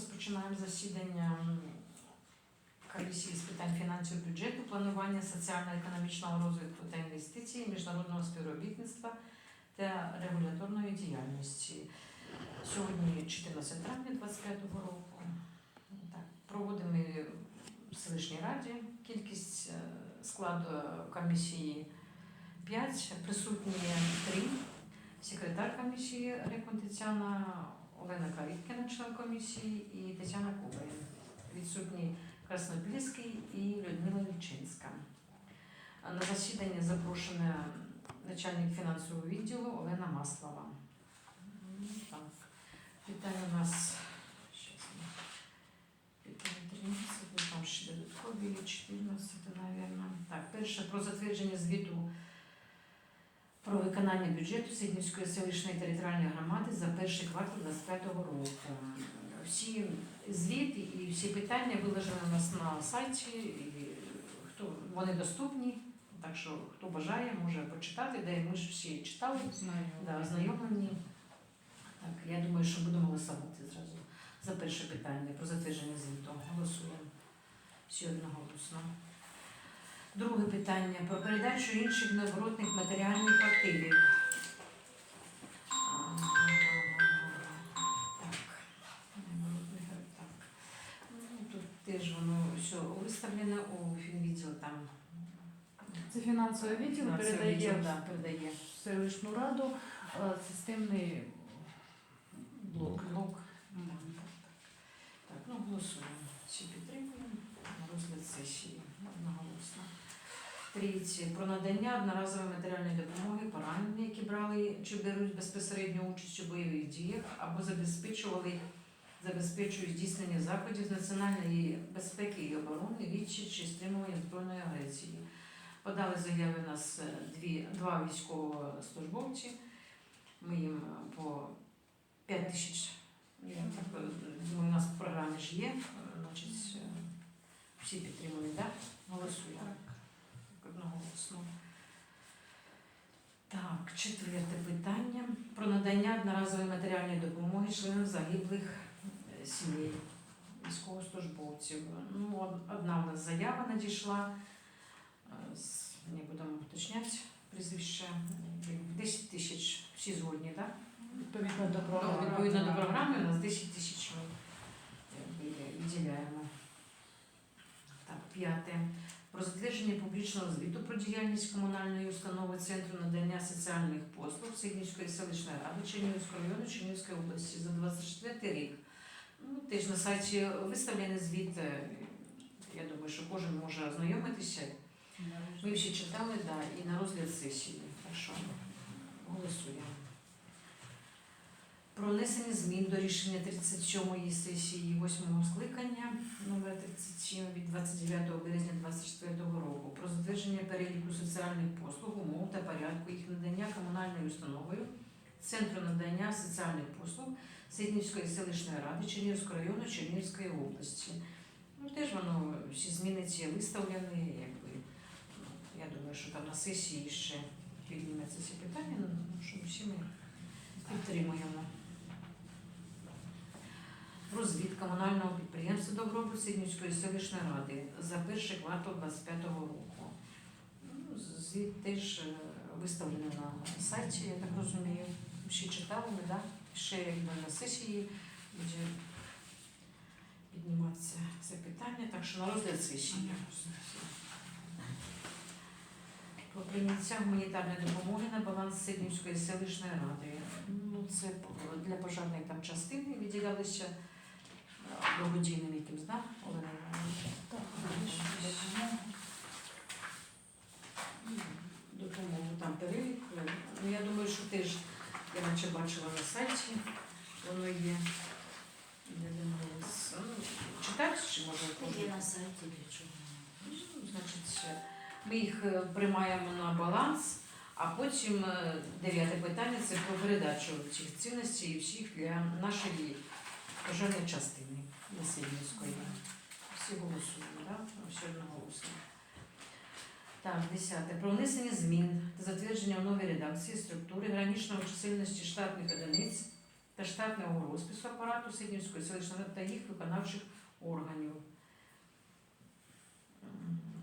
Розпочинаємо засідання комісії з питань фінансів бюджету, планування соціально-економічного розвитку та інвестицій, міжнародного співробітництва та регуляторної діяльності. Сьогодні 14 травня 2025 року. Так, проводимо в селищній раді. Кількість е, складу комісії 5, присутні 3. Секретар комісії Рекон Тетяна, Олена Каріткіна, член комісії, і Тетяна Кубарін. Відсутні Краснопільський і Людмила Вільчинська. На засідання запрошена начальник фінансового відділу Олена Маслова. Так. Питання у нас щас. Питання 13, там ще додаткові є 14, мабуть. Так, перше про затвердження звіту про виконання бюджету Сиднівської селищної територіальної громади за перший квартал 2025 року. Всі звіти і всі питання виложені у нас на сайті. І хто вони доступні, так що хто бажає, може почитати, де ми ж всі читали, да, ознайомлені. Так, я думаю, що будемо голосувати зразу за перше питання про затвердження звіту. Голосуємо всі одноголосно. Друге питання про передачу інших необоротних матеріальних активів. Так, так. Ну, тут теж воно все виставлено у фінвідділ там. Це фінансовий відділ передає відділ, да, передає селищну раду е, системний блок. блок. Мгм. Так, ну голосуємо. Всі підтримуємо на розгляд сесії одноголосно. Третє. Про надання одноразової матеріальної допомоги пораненим, які брали чи беруть безпосередню участь у бойових діях або забезпечували забезпечують здійснення заходів з національної безпеки і оборони, відчі чи стримування збройної агресії. Подали заяви у нас е, дві, два військовослужбовці. Ми їм е, по 5 тисяч е, у нас в програмі ж є. Значить, всі підтримують, так? Голосуємо. Одноголосно. Так, четверте питання про надання одноразової матеріальної допомоги членам загиблих е, сімей військовослужбовців. Ну, одна в нас заява надійшла. е, Не будемо уточняти прізвище. Е, 10 тисяч всі згодні, так? Відповідно до Ну, програми. відповідно до програми у нас 10 тисяч ми якби, виділяємо. Так, п'яте. Про затвердження публічного звіту про діяльність комунальної установи Центру надання соціальних послуг Сигнівської селищної ради Чернігівського району Чернігівської області за 24 рік. Ну, теж на сайті виставлений звіт. е, Я думаю, що кожен може ознайомитися. Ми всі читали, да, і на розгляд сесії. Так що голосуємо. Про внесення змін до рішення 37-ї сесії 8-го скликання номер 37 від 29 березня 2024 року про затвердження переліку соціальних послуг, умов та порядку їх надання комунальною установою Центру надання соціальних послуг Сиднівської селищної ради Чернігівського району Чернігівської області. Ну, теж воно всі зміни ці виставлені, якби я думаю, що там на сесії ще підніметься ці питання, ну, що всі ми підтримуємо. Про звіт комунального підприємства Добробут Сиднівської селищної ради за перший квартал 2025 року. Ну, Звіт теж е, виставлений на сайті, я так розумію. Всі читали, да? ще якби на сесії буде підніматися це питання, так що на розгляд сесії. Про прийняття гуманітарної допомоги на баланс Сиднівської селищної ради. Ну, це для пожежної там частини виділялися е, благодійним якимсь, да, Олена Іванівна? Допомогу там перелік. Ну, я думаю, що теж я наче бачила на сайті, воно є. Ну, читати чи може Є на сайті для чого. Ну, Значить, ми їх е, приймаємо на баланс, а потім е, дев'яте питання це про передачу цих цінностей і всіх для нашої пожежної частини Насильницької. Всі голосуємо, так? Всі одноголосно. Так, десяте. Про внесення змін та затвердження в новій редакції структури граничної чисельності штатних одиниць та штатного розпису апарату Сиднівської селищної та їх виконавчих органів.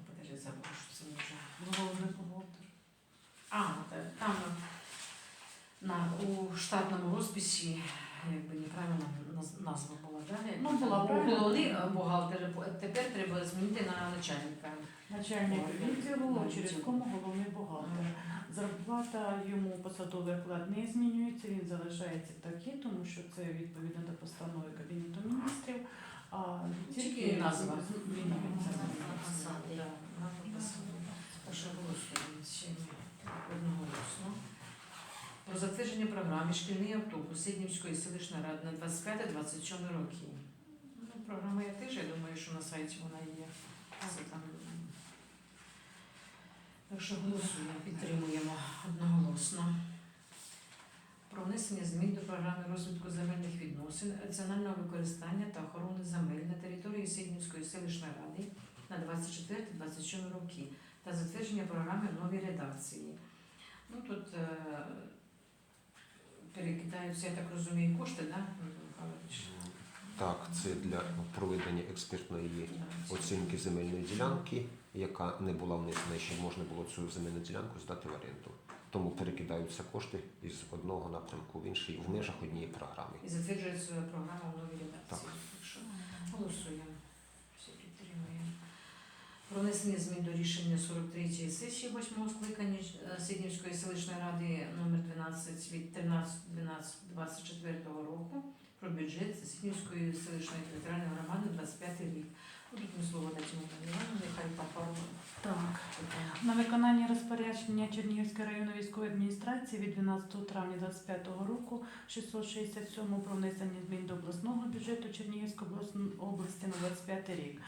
Подожди, забула, що це вже. Головний бухгалтер. А, та- там на, у штатному розписі якби неправильно назва була, да? Ну, була правильно. головний а, бухгалтер, тепер треба змінити на начальника. Начальник відділу, через кому головний бухгалтер. Зарплата йому посадовий оклад не змінюється, він залишається такий, тому що це відповідно до постанови Кабінету міністрів. А Тільки назва. змінюється. Так що голосуємо ще одноголосно. Про затвердження програми шкільний автобус Сиднівської селищної ради на 25-27 роки. Ну, програма є теж, я думаю, що на сайті вона є. Це там. Так що голосуємо, підтримуємо одноголосно. Про внесення змін до програми розвитку земельних відносин, раціонального використання та охорони земель на території Сиднівської селищної ради на 24-27 роки та затвердження програми в новій редакції. Ну тут е, перекидаються, я так розумію, кошти. Да? Микола Михайлович? Так, це для проведення експертної оцінки земельної ділянки, яка не була внесена, щоб можна було цю земельну ділянку здати в оренду. Тому перекидаються кошти із одного напрямку в інший в межах однієї програми. І затверджується програма в новій редакції. Так що голосуємо. Внесення змін до рішення 43-ї сесії 8-го скликання е, Сиднівської селищної ради номер 12 від 13.12.24 року про бюджет Сиднівської селищної територіальної громади на 25 рік. Ну, Тут ми слово датимо нехай там пару Так. На виконання розпорядження Чернігівської районної військової адміністрації від 12 травня 2025 року 667 про внесення змін до обласного бюджету Чернігівської області на 25 рік.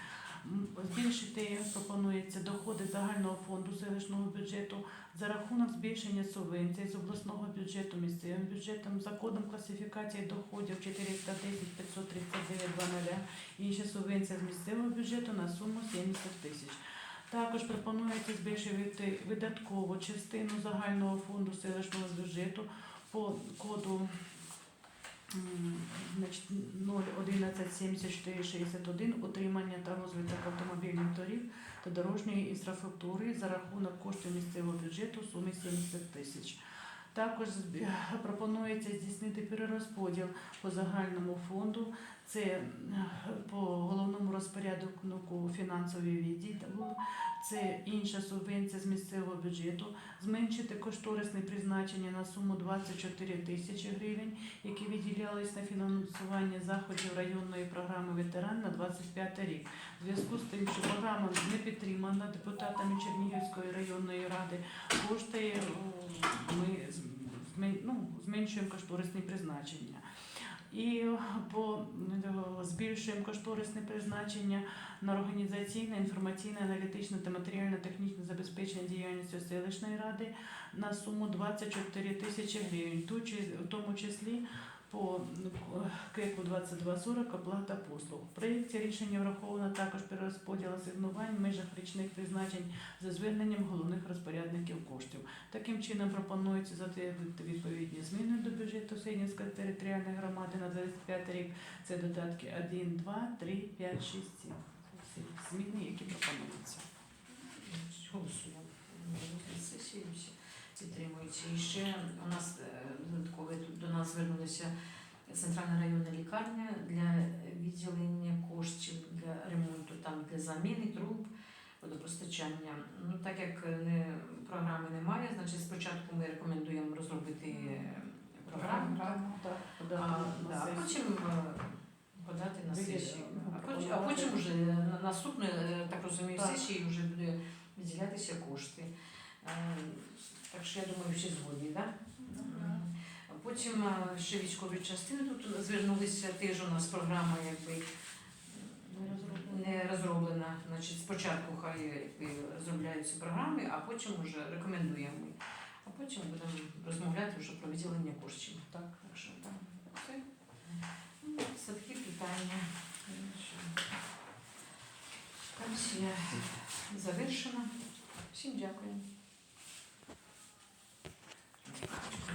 Збільшити пропонується доходи загального фонду селищного бюджету за рахунок збільшення субвенцій з обласного бюджету місцевим бюджетом за кодом класифікації доходів 410 539 00 інші субвенції з місцевого бюджету на суму 70 тисяч. Також пропонується збільшити видаткову частину загального фонду селищного бюджету по коду 0117461 утримання та розвиток автомобільних доріг та дорожньої інфраструктури за рахунок коштів місцевого бюджету в сумі 70 тисяч. Також пропонується здійснити перерозподіл по загальному фонду. Це е, по головному розпорядку фінансовий відділ, це інша субвенція з місцевого бюджету, зменшити кошторисне призначення на суму 24 тисячі гривень, які виділялись на фінансування заходів районної програми ветеран на 25 рік. В зв'язку з тим, що програма не підтримана депутатами Чернігівської районної ради, кошти ну, зменшуємо кошторисні призначення. І по е, збільшуємо кошторисне призначення на організаційне, інформаційне, аналітичне та матеріально-технічне забезпечення діяльності селищної ради на суму 24 тисячі гривень, в тому числі по е, КЕКу 2240 оплата послуг. В проєкті рішення враховано також перерозподіл асигнувань в межах річних призначень за зверненням головних розпорядників коштів. Таким чином пропонується затвердити відповідні зміни до бюджету Сенівської територіальної громади на 25 рік. Це додатки 1, 2, 3, 5, 6, 7. Це зміни, які пропонуються. Голосуємо. Підтримуються. І ще у нас е, додатково тут до нас звернулися центральна районна лікарня для відділення коштів для ремонту, там для заміни труб, водопостачання. Ну так як не програми немає, значить спочатку ми рекомендуємо розробити е, програму, так, так, а, да, а потім е, подати на сесію. А потім, вже на наступної, е, так розумію, сесії вже буде виділятися кошти. Е, Так що я думаю, всі згодні, так? Да? Потім е, ще військові частини тут звернулися, теж у нас програма якби не розроблена. Значить, спочатку хай якби, розробляються програми, а потім вже рекомендуємо. А потім будемо розмовляти вже про виділення коштів. Так. Так що так. Все. Ну, такі питання. Комісія завершена. Всім дякую.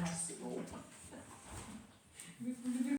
possible